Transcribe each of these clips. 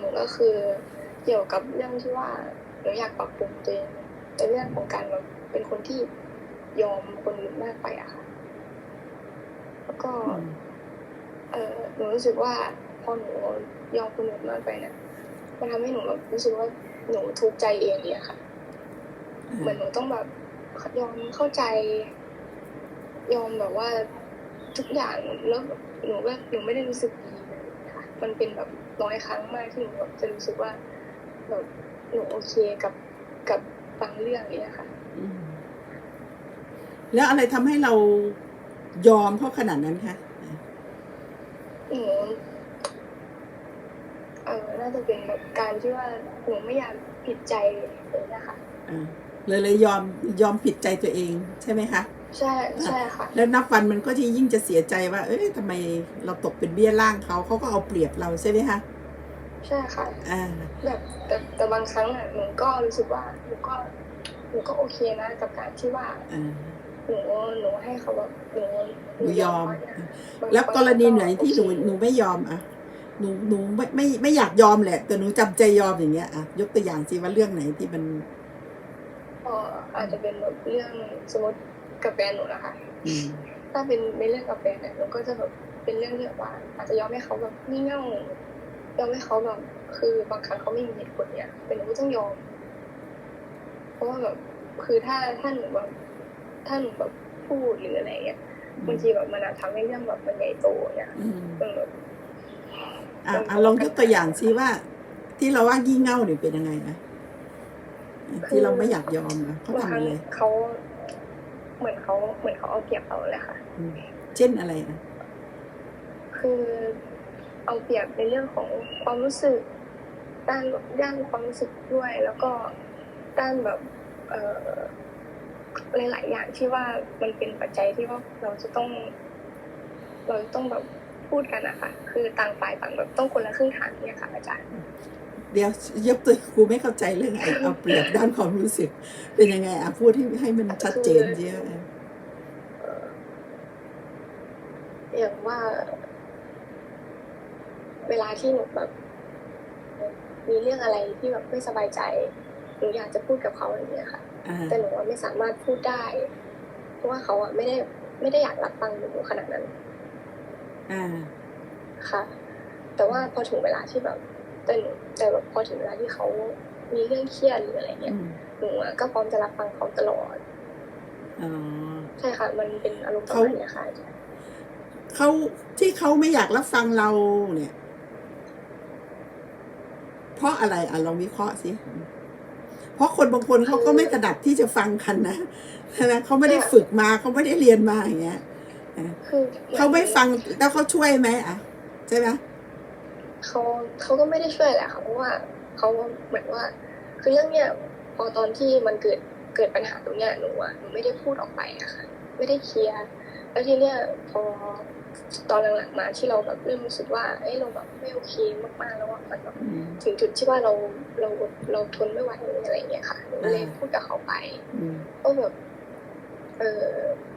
หนูก็คือเกี่ยวกับเรื่องที่ว่าหนูอยากปรับปรุงตัวเองในเรื่องของการแบบเป็นคนที่ยอมคนอื่นมากไปอะค่ะแล้วก็ เออหนูรู้สึกว่าพอหนูยอมคนอื่นมากไปเนี่ยมันทำให้หนูแบบรู้สึกว่าหนูทุกข์ใจเองเนี่ยค่ะ เหมือนหนูต้องแบบยอมเข้าใจ ยอมแบบว่าทุกอย่างแล้วแบบหนูก็หนูไม่ได้รู้สึกดีเลยค่ะมันเป็นแบบ น้อยครั้งมากที่หนูแบบจะรู้สึกว่าแบบหนูโอเคกับกับบางเรื่องเนี้ยค่ะอืมแล้วอะไรทำให้เรายอมเขาขนาดนั้นคะหนูเออน่าจะเป็นแบบการที่ว่าหนูไม่อยากผิดใจเลยนะคะอ่าเลยเลยยอมยอมผิดใจตัวเองใช่ไหมคะ ใช่ใช่ค่ะ แล้วนับวันมันก็ที่ยิ่งจะเสียใจว่า เอ้ยทำไมเราตกเป็นเบี้ยล่างเขาเขาก็เอาเปรียบเราใช่ไหมคะใช่ค่ะอ่าแบบแต่แต่บางครั้งอะหนูก็รู้สึกว่าหนูก็หนูก็โอเคนะกับการที่ว่าอ่าหนูหนูให้เขาแบบหนูหนูยอมเขาเนี่ยบางแล้วกรณีไหนที่หนูโอเคหนูไม่ยอมอะหนูหนูไม่ไม่ไม่อยากยอมแหละ แต่หนูจำใจยอมอย่างเงี้ยอะยกตัวอย่างสิว่าเรื่องไหนที่มันก็อาจจะเป็นแบบเรื่องสมมติ กับแฟนหนูนะคะอืมถ้าเป็นในเรื่องกับแฟนเนี่ยหนูก็จะแบบเป็นเรื่องที่แบบว่า อาจจะยอมให้เขาแบบงี่เง่ายอมให้เขาแบบคือบางครั้งเขาไม่มีเหตุผลเนี่ยแต่หนูก็ต้องยอม เพราะว่าแบบคือถ้าถ้าหนูแบบถ้าหนูแบบพูดหรืออะไรเงี้ยบางทีแบบมันอาจทำให้เรื่องแบบมันใหญ่โตเนี่ยอืมมันแบบอะอะลองยกตัวอย่างสิว่า ที่เราว่ายี่เง่าเนี่ยเป็นยังไงนะที่เราไม่อยากยอมอะเขาบางคทำรั้งอะไรเขา เหมือนเขาเหมือนเขาเอาเปรียบเราเลยค่ะอืมเช่นอะไรนะคือเอาเปรียบในเรื่องของความรู้สึก ด้านด้านความรู้สึกด้วย แล้วก็ด้านแบบเอ่อหลายๆอย่างที่ว่ามันเป็นปัจจัยที่ว่าเราจะต้อง เราจะต้องแบบพูดกันอะค่ะคือต่างฝ่ายต่างแบบต้องคนละครึ่งทางเนี่ยค่ะอาจารย์ เดี๋ยวยกตัวครูไม่เข้าใจเรื่องไอ้เอาเปรียบด้านความรู้สึก เป็นยังไงอะพูดให้ให้มันชัดเจนสิอะอย่างว่า เวลาที่หนูแบบ มีเรื่องอะไรที่แบบไม่สบายใจหนูอยากจะพูดกับเขาอย่างเงี้ยค่ะอ่าแต่หนูอะไม่สามารถพูดได้ เพราะว่าเขาอะไม่ได้ไม่ได้อยากรับฟังหนูขนาดนั้นอ่าค่ะ แต่ว่าพอถึงเวลาที่แบบ แต่หนูแต่แบบพอถึงเวลาที่เขามีเรื่องเครียดหรืออะไรเงี้อืยมหนูอะก็พร้อมจะรับฟังเขาตลอดอ๋อใช่ค่ะ มันเป็นอารมณ์ประเขามาณเนี้ยค่ะอาจารย์เขาที่เขาไม่อยากรับฟังเราเนี่ย เพราะอะไรอะลองวิเคราะห์สิเพราะคนบางคนเขาก็ไม่กระดับที่จะฟังกันนะใช่ไหมเขาไม่ได้ฝึกมาเขาไม่ได้เรียนมาอย่างเงี้ยอะคือเขาไม่ฟังแล้วเขาช่วยไหมอะใช่ไหม เขาเขาก็ไม่ได้ช่วยแหละค่ะเพราะว่าเขาเหมือนว่า คือเรื่องเนี้ยพอตอนที่มันเกิดเกิดปัญหาตรงเนี้ยหนูอะหนูไม่ได้พูดออกไปอะค่ะ ไม่ได้เคลียร์แล้วทีเนี้ยพอตอนหลังๆมาที่เราแบบเริ่มรู้สึกว่าเอ้ยเราแบบไม่โอเคมากๆแล้วว่ามันแบบอืมถึงจุดที่ว่าเราเราเราทนไม่ไหวเลยอะไรอย่างเงี้ยค่ะหนูก็เลยอ่าพูดกับเขาไปอืมก็แบบเออ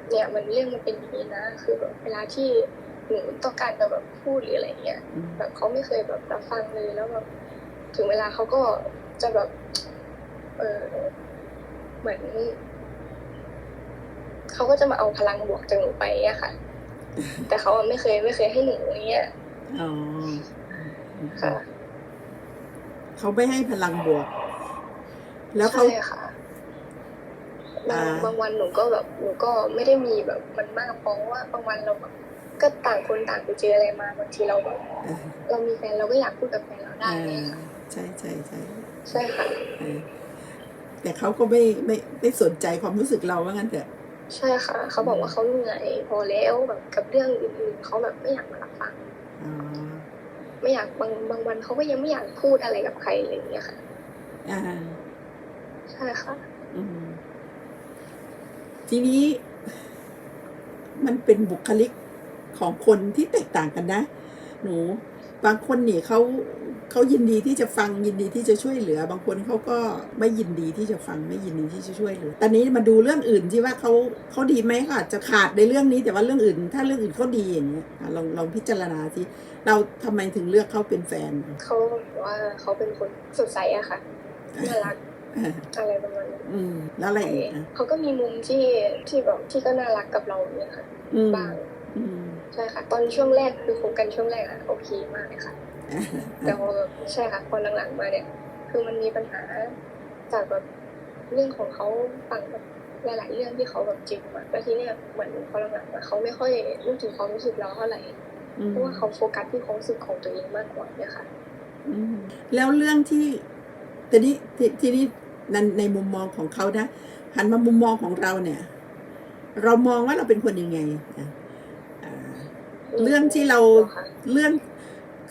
เนี่ยมันเรื่องมันเป็นอย่างนี้นะ คือแบบเวลาที่ หนูต้องการจะแบบพูดหรืออะไรเงี้ยอืมแบบเขาไม่เคยแบบรับฟังเลยแล้วแบบถึงเวลาเขาก็จะแบบ เออเหมือนเขาก็จะมาเอาพลังบวกจากหนูไปอะค่ะ แต่เขาอะไม่เคยไม่เคยให้หนูอย่างเงี้ยอ๋อค่ะเขาไม่ให้พลังบวก แล้วเขาใช่ค่ะบางอ่าบางวันหนูก็แบบหนูก็ไม่ได้มีแบบมันมากเพราะว่าบางวันเราแบบ ก็ต่างคนต่างไปเจออะไรมาบางทีเราแบบเออเรามีแฟนเราก็อยากพูดกับแฟนเราได้อ่าเนี่ยค่ะใช่ใช่ใช่ใช่ค่ะเออแต่เขาก็ไม่ไม่ไม่สนใจความรู้สึกเราว่างั้นเถอะใช่ค่ะ เขาบอกว่าเขาเหนื่อยพอแล้วแบบกับเรื่องอื่นๆเขาแบบไม่อยากมารับฟังอ๋อไม่อยากบางบางวันเขาก็ยังไม่อยากพูดอะไรกับใครอะไรอย่างเงี้ยค่ะอ่าใช่ค่ะอืมทีนี้ มันเป็นบุคลิก ของคนที่แตกต่างกันนะ หนูบบางคนนี่เขาเขายินดีที่จะฟังยินดีที่จะช่วยเหลือ บางคนเขาก็ไม่ยินดีที่จะฟังไม่ยินดีที่จะช่วยเหลือ ตอนนี้มาดูเรื่องอื่นที่ว่าเขาเขาดีไหมเขาอาจจะขาดในเรื่องนี้แต่ว่าเรื่องอื่น ถ้าเรื่องอื่นเขาดีอย่างเงี้ยอะลองลองพิจารณาสิเราทำไมถึงเลือกเขาเป็นแฟนเขาบอกว่าเขาเป็นคนสดใสอะค่ะน่ารักอ่าอะไรประมาณนั้นอืมแล้วอะไรอีกอะเขาก็มีมุมที่ที่แบบที่ก็น่ารักกับเราเนี่ยค่ะอืมบ้างอืม ใช่ค่ะ ตอนช่วงแรกคือคบกันช่วงแรกอะโอเคมากเลยค่ะอ่าแต่พอแบบใช่ค่ะพอหลังๆมาเนี่ย คือมันมีปัญหาจากแบบเรื่องของเขาฝั่งแบบหลายๆเรื่องที่เขาแบบเจ็บมาแล้วทีเนี้ยเหมือนพอหลังๆมาเขาไม่ค่อยรู้ถึงความรู้สึกเราเท่าไหร่อืมเพราะว่าเขาโฟกัสที่ความรู้สึกของตัวเองมากกว่าเนี่ยค่ะอืมแล้วเรื่องที่แต่นี้ททีนี้ในในมุมมองของเขานะหันมามุมมองของเราเนี่ย เรามองว่าเราเป็นคนยังไงอะอ่า เรื่องที่เราค่ะเรื่อง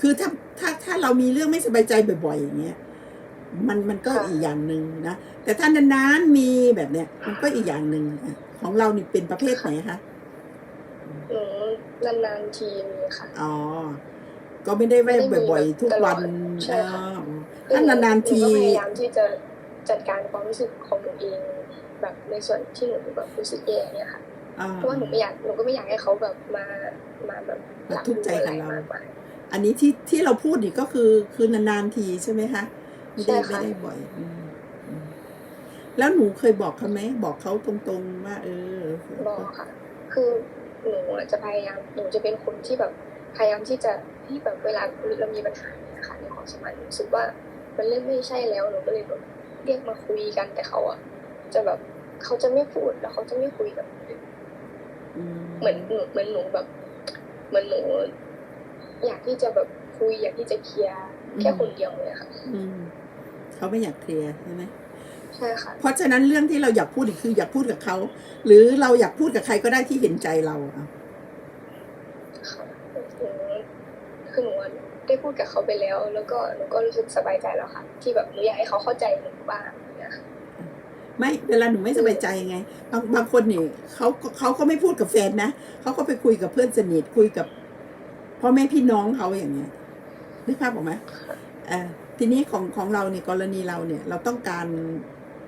คือถ้าถ้าถ้าเรามีเรื่องไม่สบายใจบ่อยๆอย่างเงี้ยมันมันก็อีกอย่างหนึ่งนะ แต่ถ้านานๆมีแบบเนี้ยมันก็อีกอย่างหนึ่งอะของเรานี่เป็นประเภทไหนคะหนูนานๆทีมีค่ะ อ๋อ ก็ไม่ได้แวะบ่อยๆ ทุกวันใช่ค่ะอ๋อถ้านานๆทีหก็พยายามที่จะจัดการความรู้สึกของหนูเอง แบบในส่วนที่หนูแบบรู้สึกแย่เนี่ยค่ะอ่าเพราะว่าหนูไม่อยากหนูก็ไม่อยากให้เขาแบบมา มาแบบมาทุกข์ใจกับเรามากมายอันนี้ที่ที่เราพูดนี่ก็คือคือนานๆทีใช่ไหมคะไม่ได้ใช่ไม่ค่ะได้บ่อยอืมอืมแล้วหนูเคยบอกเขาไหมบอกเขาตรงๆว่า เออบอกค่ะ คือหนูอะจะพยายามหนูจะเป็นคนที่แบบพยายามที่จะที่แบบเวลาเรามีปัญหาเนี่ยค่ะในความสัมพันธ์รู้สึกว่ามันเริ่มไม่ใช่แล้วหนูก็เลยแบบเรียกมาคุยกันแต่เขาอะจะแบบเขาจะไม่พูดแล้วเขาจะไม่คุยกับหนูอืมเหมือนหนูเหมือนหนูแบบ เหมือนหนูอยากที่จะแบบคุยอยากที่จะเคลียร์แค่คนเดียวเลยค่ะอืมเขาไม่อยากเคลียร์ใช่ไหมใช่ค่ะเพราะฉะนั้นเรื่องที่เราอยากพูดอีกคืออยากพูดกับเขา หรือเราอยากพูดกับใครก็ได้ที่เห็นใจเราอะค่ะหนูคือหนูอะได้พูดกับเขาไปแล้ว แล้วก็หนูก็รู้สึกสบายใจแล้วค่ะ ที่แบบหนูอยากให้เขาเข้าใจหนูบ้างอย่างเงี้ยค่ะ ไม่เวลาหนูไม่สบายใจไง บางบางคนนี่เขาเขาก็ไม่พูดกับแฟนนะเขาก็ไปคุยกับเพื่อนสนิทคุยกับพ่อแม่พี่น้องเขาอย่างเงี้ยนึกภาพออกไหมเออทีนี้ของของเราเนี่ยกรณีเราเนี่ย เราต้องการ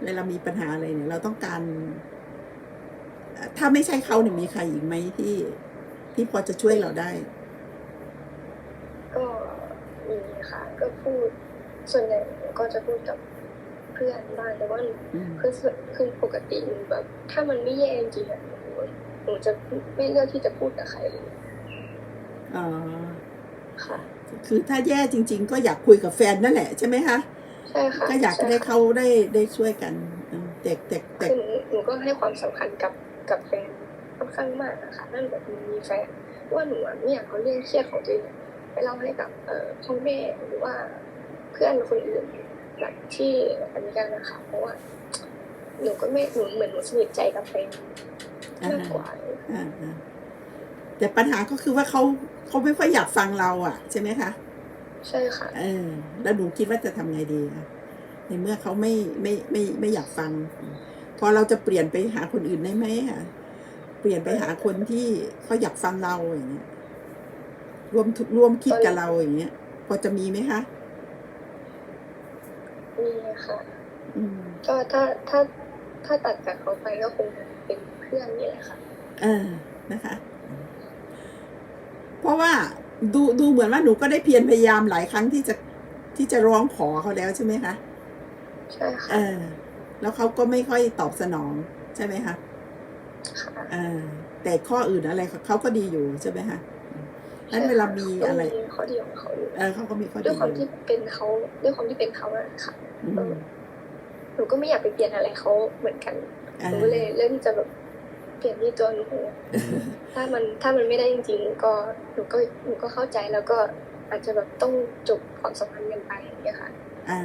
เวลามีปัญหาอะไรเนี่ย เราต้องการ ถ้าไม่ใช่เขาเนี่ยมีใครอีกไหมที่ที่พอจะช่วยเราได้ ก็มีค่ะ ก็พูดส่วนใหญ่ก็จะพูดกับ พื่อนบ้างแต่ว่าหนูอืมคือส่วนคือปกติหนูแบบถ้ามันไม่แย่จริงๆอะหนูหนูจะไม่เลือกที่จะพูดกับใครเลยอ๋อค่ะ คือถ้าแย่จริง ๆ ก็อยากคุยกับแฟนนั่นแหละใช่ไหมคะใช่ค่ะก็อยากจะใช่ได้ค่ะเขาได้ได้ช่วยกันอืมแต่แต่แต่คือหนูหนูก็ให้ความสำคัญกับกับแฟนค่อนข้างมากนะคะนั่นแบบหนูมีแฟนเพราะว่าหนูอะไม่อยากเอาเรื่องเครียดของตัวเองไปเล่าให้กับเอ่อพ่อแม่หรือว่าเพื่อนคนอื่น แบบที่อันนี้กันนะคะเพราะว่าหนูก็ไม่หนูเหมือนหนูสนิทใจกับแฟนมากกว่าอ่าอ่าแต่ปัญหาก็คือว่าเขาเขาไม่ค่อยอยากฟังเราอะ ใช่ไหมคะใช่ค่ะเออแล้วหนูคิดว่าจะทำไงดีคะในเมื่อเขาไม่ไม่ไม่ไม่อยากฟัง พอเราจะเปลี่ยนไปหาคนอื่นได้ไหมอะเปลี่ยนไปหาคนที่เขาอยากฟังเราอย่างเงี้ยรวมทุกร่วมคิดกับเราอย่างเงี้ยพอจะมีไหมคะ มีค่ะ อืมก็ถ้าถ้าถ้าตัดจากเขาไปก็คงเป็นเพื่อนนี่แหละค่ะ เออนะคะ เพราะว่าดูดูเหมือนว่าหนูก็ได้เพียรพยายามหลายครั้งที่จะที่จะร้องขอเขาแล้วใช่ไหมคะใช่ค่ะเออแล้วเขาก็ไม่ค่อยตอบสนองใช่ไหมคะ ค่ะเออแต่ข้ออื่นอะไรเขาก็ดีอยู่ใช่ไหมคะนั้นเวลามีอะไร ก็มีข้อดีของเขาอยู่เออเขาก็มีข้อด้ดีวยความอยู่ที่เป็นเขาด้วยความที่เป็นเขาอะค่ะอืม หนูก็ไม่อยากไปเปลี่ยนอะไรเขาเหมือนกันเอหนูอก็เลยเริ่มจะแบบเปลี่ยนที่ตัวหนูถ้ามันถ้ามันไม่ได้จริง ๆ ก็หนูก็หนูก็เข้าใจแล้วก็อาจจะแบบต้องจบความสัมพันธ์กันไปอย่างเงี้ยค่ะอ่า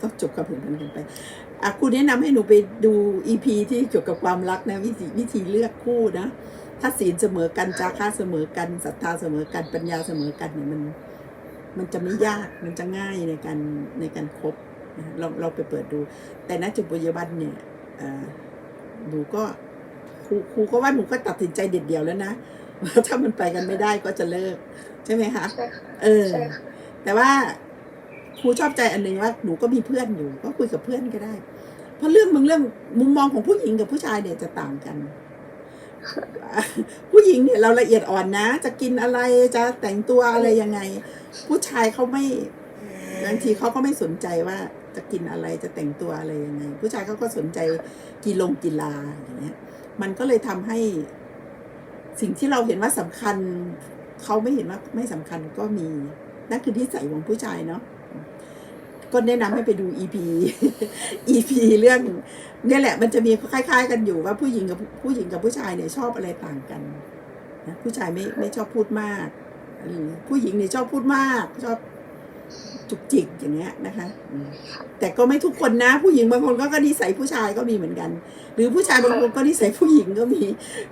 ต้องจบกับผลกันกันไปอะคุณแนะนำให้หนูไปดูอีพีที่เกี่ยวกับความรักนะวิธีวิธีเลือกคู่นะถ้าศีลเสมอกันจาค่าเสมอกันศรัทธาเสมอกันปัญญาเสมอกันเนี่ยมัน มันจะไม่ยากมันจะง่ายในการในการคบนะ เราเราไปเปิดดู แต่ณจุดปัจจุบันเนี่ยอ่าหนูก็ครูครูก็ว่าหนูก็ตัดสินใจเด็ดเดี่ยวแล้วนะว่าถ้ามันไปกันไม่ได้ก็จะเลิก ใช่ไหมคะใช่ค่ะเออใช่ค่ะแต่ว่าครูชอบใจอันหนึ่งว่าหนูก็มีเพื่อนอยู่ ก็คุยกับเพื่อนก็ได้ เพราะเรื่องบางเรื่องมุมมองของผู้หญิงกับผู้ชายเนี่ยจะต่างกัน ผู้หญิงเนี่ยเราละเอียดอ่อนนะ จะกินอะไรจะแต่งตัวอะไรยังไง ผู้ชายเขาไม่บางทีเขาก็ไม่สนใจว่า จะกินอะไรจะแต่งตัวอะไรยังไง ผู้ชายเขาก็สนใจกีฬงกีฬาอย่างเงี้ยมันก็เลยทำให้สิ่งที่เราเห็นว่าสำคัญ เขาไม่เห็นว่าไม่สำคัญก็มี นั่นคือที่ใส่ของผู้ชายเนาะก็แนะนำให้ไปดู EP EP เรื่องเนี่ยแหละ มันจะมีคล้าย ๆ กันอยู่ว่าผู้หญิงกับผู้หญิงกับผู้ชายเนี่ยชอบอะไรต่างกันนะผู้ชายไม่ไม่ชอบพูดมาก ผู้หญิงเนี่ยชอบพูดมาก ชอบ จุกจิกอย่างเงี้ยนะคะอืมแต่ก็ไม่ทุกคนนะ ผู้หญิงบางคนก็ก็นิสัยผู้ชายก็มีเหมือนกัน หรือผู้ชายบางคนก็นิสัยผู้หญิงก็มี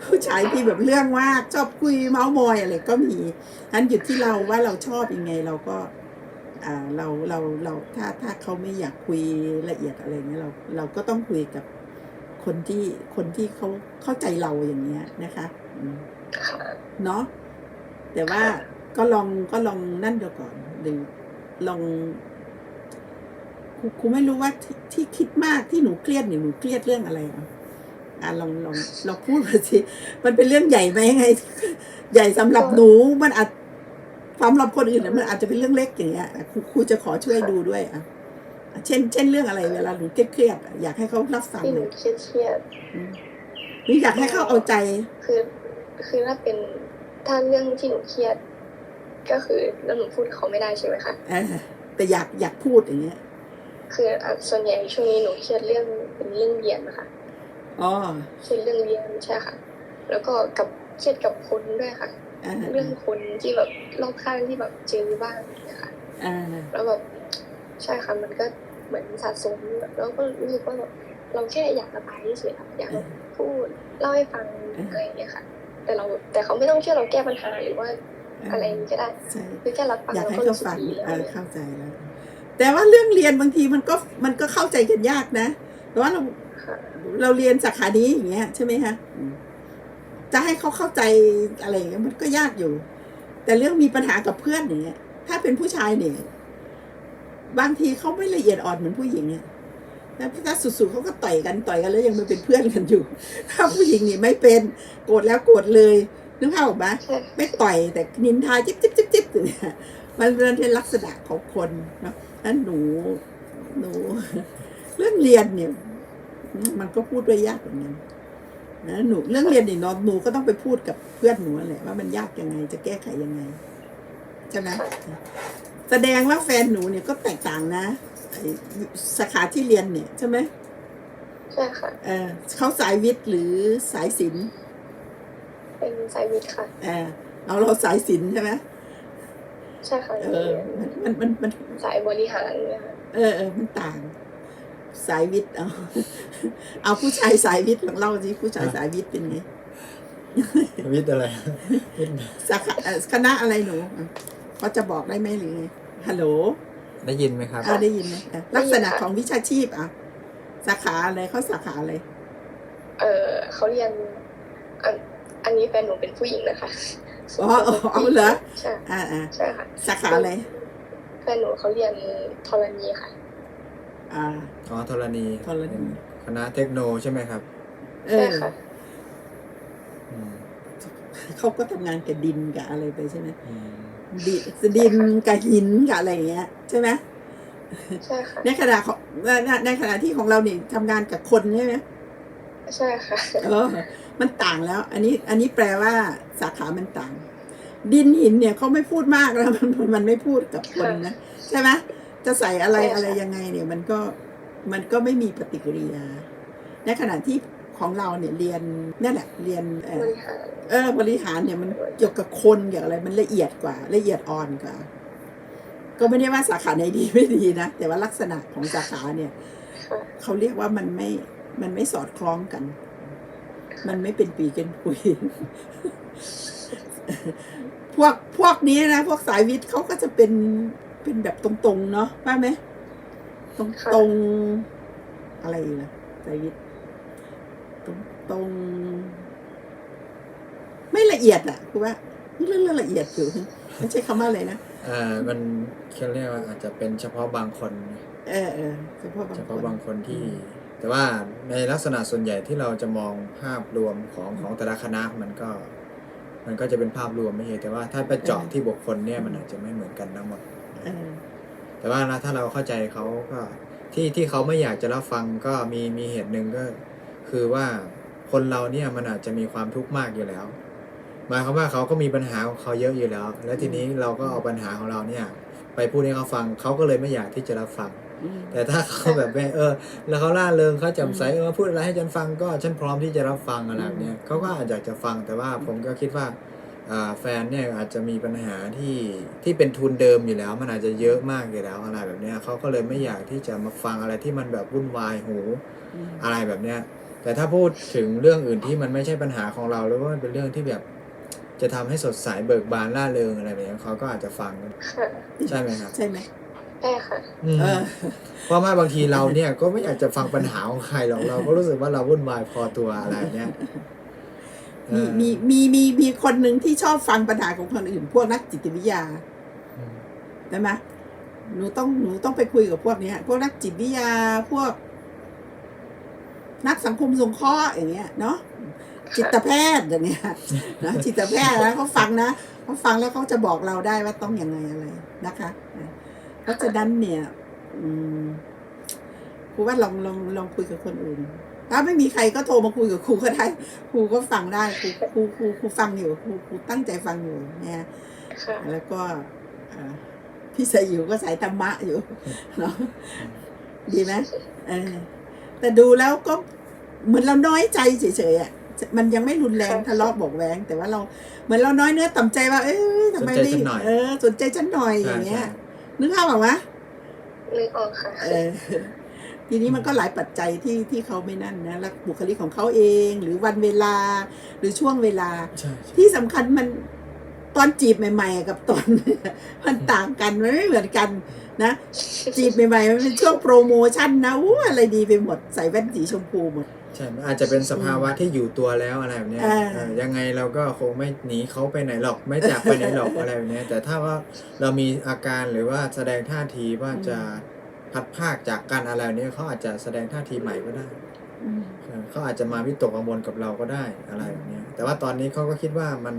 ผู้ชายที่แบบเรื่องมากชอบคุยเมาส์มอยอะไรก็มีนั้นอยู่ที่เราว่าเราชอบยังไงเราก็อ่าเราเราเราถ้าถ้าเขาไม่อยากคุยละเอียดอะไรเงี้ยเราเราก็ต้องคุยกับคนที่คนที่เขาเข้าใจเราอย่างเงี้ยนะคะอืมค่ะเนาะแต่ว่าก็ลองก็ลองนั่นดูก่อนหรือ ลองครูครูไม่รู้ว่าที่ที่คิดมากที่หนูเครียดเนี่ยหนูเครียดเรื่องอะไรอะอะลองลองลองพูดมาสิมันเป็นเรื่องใหญ่ไหมไง ใหญ่สำหรับหนูมันอาจสำหรับคนอื่นน่ะมันอาจจะเป็นเรื่องเล็กอย่างเงี้ยอะครูครูจะขอช่วยดูด้วยอะอะเช่น เช่นเรื่องอะไรเวลาหนูเครียดๆอะอยากให้เขารับฟังที่หเลนูยเครียดเครียดอืมหรืออยากให้เขาเอาใจๆคือ คือถ้าเป็นถ้าเรื่องที่หนูเครียด ก็คือแล้วหนูพูดกับเขาไม่ได้ใช่ไหมคะเออแต่อยากอยากพูดอย่างเงี้ย คืออะส่วนใหญ่ช่วงนี้หนูเครียดเรื่องเป็นเรื่องเรียนนะคะอ๋อเครียดเรื่องเรียนใช่ค่ะ แล้วก็กับเครียดกับคนด้วยค่ะ อ่าเรื่องคนที่แบบรอบข้างที่แบบเจอบ้างอย่างเงี้ยค่ะอ่าแล้วแบบใช่ค่ะมันก็เหมือนสะสมแล้วก็รู้สึกว่าแบบเราแค่อยากระบายเฉยๆค่ะอยากแบบพูดเล่าให้ฟังอะไรอย่างเงี้ยค่ะ แต่เราแต่เขาไม่ต้องช่วยเราแก้ปัญหาหรือว่า อะไรอย่างงี้ก็ได้ใช่คือแค่รับฟังอยากเราให้ก็เขารู้สึกฟังดีแล้วเออเข้าใจแล้ว แต่ว่าเรื่องเรียนบางทีมันก็มันก็เข้าใจกันยากนะแต่ว่าเราค่ะเราเรียนสาขานี้อย่างเงี้ยใช่ไหมคะอืมจะให้เขาเข้าใจอะไรอย่างเงี้ยมันก็ยากอยู่ แต่เรื่องมีปัญหากับเพื่อนอย่างเงี้ย ถ้าเป็นผู้ชายเนี่ย บางทีเขาไม่ละเอียดอ่อนเหมือนผู้หญิงเนี่ยแล้วถ้าสุดๆเขาก็ต่อยกันต่อยกันแล้วยังมาเป็นเพื่อนกันอยู่ ถ้าผู้หญิงนี่ไม่เป็นโกรธแล้วโกรธเลย นึกภาพออกไหมใช่ไม่ต่อยแต่นินทาจิ๊บจิ๊บจิ๊บจิ๊บเนี่ยมันเป็นลักษณะของคนเนาะนั้นหนูหนู เรื่องเรียนเนี่ย มันก็พูดด้วยยากเหมือนกันนะหนูเรื่องเรียนเนี่ยเนาะหนูก็ต้องไปพูดกับเพื่อนหนูนั่นแหละว่ามันยากยังไงจะแก้ไขยังไงใช่ไหมแสดงว่าแฟนหนูเนี่ยก็แตกต่างนะไอ้สาขาที่เรียนเนี่ยใช่ไหมใช่ค่ะเออเขาสายวิทย์หรือสายศิลป์ เป็นสายวิทย์ค่ะเออเอาเราสายศิลป์ใช่ไหมใช่ค่ะเออมันมันมันสายบริหารเนี่ยค่ะเออเออมันต่าง สายวิทย์เอาเอาผู้ชายสายวิทย์ลองเล่าสิผู้ชายสายวิทย์เป็นไงวิทย์อะไรวิทย์สาขาเอ่อคณะอะไรหนูอะเขาจะบอกได้ไหมหรือไงฮัลโหลได้ยินไหมครับอ่าได้ยินไหมอะลักษณะของวิชาชีพอะสาขาอะไรเขาสาขาอะไรเออเขาเรียน อันอันนี้แฟนหนูเป็นผู้หญิงนะคะอ๋ออ๋อเอาเหรอใช่อ่าอ่าใช่ค่ะสาขาอะไรแฟนหนูเขาเรียนธรณีค่ะ อ่าอ๋อธรณีธรณีคณะเทคโนใช่ไหมครับเอใช่อค่ะอืมเขาก็ทำงานกับดินกับอะไรไปใช่ไหมอืมดิดินกับหินกับอะไรอย่างเงี้ย ใช่ไหมใช่ค่ะในขณะของในในขณะที่ของเราเนี่ยทำงานกับคนใช่ไหมใช่ค่ะเออ มันต่างแล้ว อันนี้อันนี้แปลว่าสาขามันต่าง ดินหินเนี่ยเขาไม่พูดมากแล้วมันมันไม่พูดกับคนนะใช่ไหมจะใส่อะไรใช่ค่ะอะไรยังไงเนี่ยมันก็มันก็ไม่มีปฏิกิริยา ในขณะที่ของเราเนี่ยเรียนนั่นแหละเรียนเอ่อบริหารเออบริหารเนี่ยมันเกี่ยวกับคนเกี่ยวกับอะไรมันละเอียดกว่า ละเอียดอ่อนกว่า ก็ไม่ได้ว่าสาขาไหนดีไม่ดีนะแต่ว่าลักษณะของสาขาเนี่ยค่ะเขาเรียกว่ามันไม่มันไม่สอดคล้องกัน มันไม่เป็นปีเป็นปุย พวกพวกนี้นะ พวกสายวิทย์เขาก็จะเป็นเป็นแบบตรงๆ เนาะว่าไหม ตรงตรงๆอะไรอีกนะสายวิทย์ตรงตรงๆไม่ละเอียดอะคือว่านี่เรื่องละเอียดอยู่ไม่ใช่คำว่าอะไรนะเอ่อมันเขาเรียกว่าอาจจะเป็นเฉพาะบางคน เออเออเฉพาะบางเฉคพาะนบางคนที่ แต่ว่าในลักษณะส่วนใหญ่ที่เราจะมองภาพรวมของของแต่ละคณะมันก็ มันก็จะเป็นภาพรวมไม่ใช่แต่ว่าถ้าไปเจาะที่บุคคลเนี่ยมันอาจจะไม่เหมือนกันทั้งหมดเออแต่ว่านะถ้าเราเข้าใจเขาก็ที่ที่เขาไม่อยากจะรับฟังก็มีมีเหตุหนึ่งก็ คือว่าคนเราเนี่ยมันอาจจะมีความทุกข์มากอยู่แล้วหมายความว่าเขาก็มีปัญหาของเขาเยอะอยู่แล้ว แล้วทีนี้เราก็เอาปัญหาของเราเนี่ย ไปพูดให้เขาฟังเขาก็เลยไม่อยากที่จะรับฟังอืม แต่ถ้าเขาแบบไม่เออ แล้วเขาล่าเริงเขาแจ่มใสเออพูดอะไรให้ฉันฟังก็ฉันพร้อมที่จะรับฟังอะไรแบบเนี้ยเขาก็อาจจะจะฟังแต่ว่าผมก็คิดว่าอ่าแฟนเนี่ยอาจจะมีปัญหาที่ที่เป็นทุนเดิมอยู่แล้ว มันอาจจะเยอะมากอยู่แล้วอะไรแบบเนี้ยเขาก็เลยไม่อยากที่จะมาฟังอะไรที่มันแบบวุ่นวายหูอืมอะไรแบบเนี้ยแต่ถ้าพูดถึงเรื่องอื่นที่มันไม่ใช่ปัญหาของเราหรือว่ามันเป็นเรื่องที่แบบจะทำให้สดใสเบิกบานล่าเริงอะไรแบบเนี้ยเขาก็อาจจะฟังค่ะใช่ไหมครับใช่ไหมใช่ค่ะ อืมเออ เพราะว่าบางทีเราเนี่ยก็ไม่อยากจะฟังปัญหาของใครหรอกเราก็รู้สึกว่าเราวุ่นวายพอตัวอะไรเนี้ยเอมีอมีมีมีมีคนหนึ่งที่ชอบฟังปัญหาของคนอื่น พวกนักจิตวิทยาอืมใช่ไหมหนูต้องหนูต้องไปคุยกับพวกเนี้ยพวกนักจิตวิทยาพวก นักสังคมสงเคราะห์อย่างเงี้ยเนาะจิตแพทย์อย่างเงี้ยนะจิตแพทย์นะเขาฟังนะเขาฟังแล้วเขาจะบอกเราได้ว่าต้องยังไงอะไรนะคะนะ เพราะฉะนั้นเนี่ยอืมครูว่าลองลองลองคุยกับคนอื่น ถ้าไม่มีใครก็โทรมาคุยกับครูก็ได้ครูก็ฟังได้ครูครูครูครูฟังอยู่ครูครูตั้งใจฟังอยู่เนี่ยค่ะแล้วก็อ่าพี่สายิวก็สายธรรมะอยู่เนาะดีไหมเออแต่ดูแล้วก็เหมือนเราน้อยใจเฉยๆอะมันยังไม่รุนแรงทะเลาะเบอกแวง แต่ว่าเราเหมือนเราน้อยเนื้อต่ำใจว่า เอ้ยทำไมสนใจไม่ฉันหน่อยเออสนใจฉันหน่อยใช่อย่างเงี้ยใช่ นึกภาพออกไหมนึกออกค่ะเออทีนี้มันก็หลายปัจจัยที่ที่เขาไม่นั่นนะแล้วบุคลิกของเขาเอง หรือวันเวลาหรือช่วงเวลาใช่ใช่ที่สำคัญมันตอนจีบใหม่ ๆ กับตอนมันต่างกันมันไม่เหมือนกันนะ จีบใหม่ๆมันเป็นช่วงโปรโมชั่นนะอู้อะไรดีไปหมดใส่แว่นสีชมพูหมด ใช่มันอาจจะเป็นสภาวะที่อยู่ตัวแล้วอะไรแบบเนี้ยอ่า เออยังไงเราก็คงไม่หนีเขาไปไหนหรอก ไม่จากไปไหนหรอกอะไรแบบเนี้ยแต่ถ้าว่าเรามีอาการหรือว่าแสดงท่าทีว่าจะพัดภาคจากกันอะไรแบบเนี้ยเขาอาจจะแสดงท่าทีใหม่ก็ได้ อืม เออเขาอาจจะมาวิตกกังวลกับเราก็ได้อะไรแบบเนี้ยแต่ว่าตอนนี้เขาก็คิดว่ามัน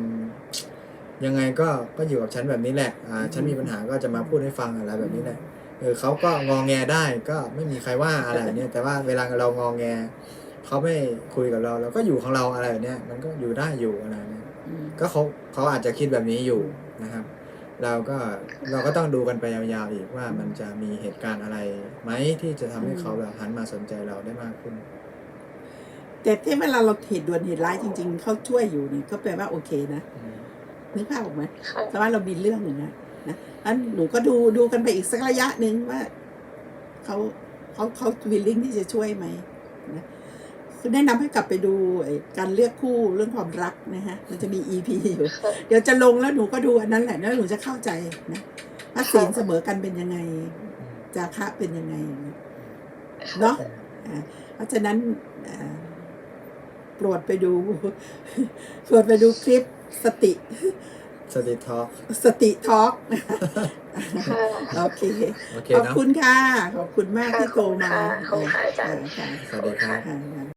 ยังไงก็ก็อยู่กับฉันแบบนี้แหละอ่าฉันมีปัญหาก็จะมาพูดให้ฟังอะไรแบบนี้แหละเออเขาก็งองแงได้ก็ไม่มีใครว่าอะไรแบบเนี้ยแต่ว่าเวลาเรางองแง เขาไม่คุยกับเราเราก็อยู่ของเราอะไรแบบเนี้ยมันก็อยู่ได้อยู่อะไรแบบเนี้ยอืมก็เขาเขาอาจจะคิดแบบนี้อยู่นะครับ เราก็เราก็ต้องดูกันไปยาวๆอีกว่ามันจะมีเหตุการณ์อะไรไหมที่จะทำให้เขาแบบหันมาสนใจเราได้มากขึ้น แต่ที่เวลาเราเหตุด่วนเหตุร้ายจริง ๆเขาช่วยอยู่นี่ก็แปลว่าโอเคนะอืมนึกภาพออกไหมค่ะแต่ว่าเรามีเรื่องหนึ่งนะนะอันหนูก็ดูดูกันไปอีกสักระยะหนึ่งว่าเขาเขาเขาวิลลิ่งที่จะช่วยไหมนะ คือแนะนำให้กลับไปดูไอ้การเลือกคู่เรื่องความรักนะฮะ มันจะมี EP อยู่ค่ะเดี๋ยวจะลงแล้วหนูก็ดูอันนั้นแหละแล้วหนูจะเข้าใจนะว่าศีลเสมอกันเป็นยังไง จาคะเป็นยังไงเนาะอ่าเพราะฉะนั้นอ่าโปรดไปดูโปรดไปดูคลิปสติ สติทอล์กสติทอล์กค่ะโอเคโอเคขอบเนาะคุณค่ะ ขอบคุณมากที่โทรมาขอบคุณค่ะขอบคุณค่ะอาจารย์ค่ะสวัสดีครับค่ะ